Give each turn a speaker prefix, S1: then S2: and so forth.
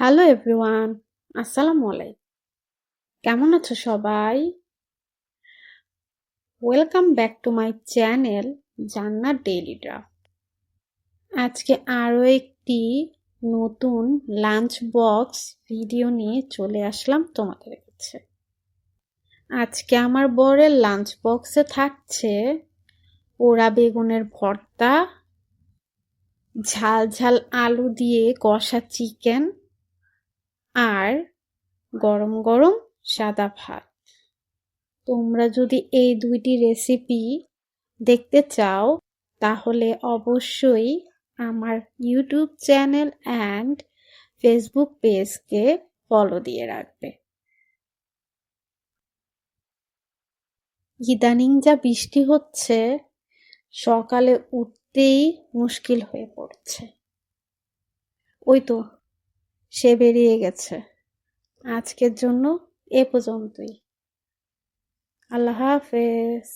S1: Hello everyone আসসালামু কেমন আছো সবাই? Welcome back to my channel জান্নার daily draft আজকে আরও একটি নতুন লাঞ্চ বক্স ভিডিও নিয়ে চলে আসলাম তোমাদের কাছে। আজকে আমার বরের লাঞ্চ বক্সে থাকছে ওরা বেগুনের ভর্তা, ঝাল ঝাল আলু দিয়ে কষা চিকেন আর গরম গরম সাদা ভাত। তোমরা যদি এই দুইটি রেসিপি দেখতে চাও, তাহলে অবশ্যই আমার ইউটিউব চ্যানেল অ্যান্ড ফেসবুক পেজকে ফলো দিয়ে রাখবে। ইদানিং যা বৃষ্টি হচ্ছে, সকালে উঠতেই মুশকিল হয়ে পড়ছে। ওই তো সে বেরিয়ে গেছে। আজকের জন্য এ পর্যন্তই। আল্লাহ হাফেজ।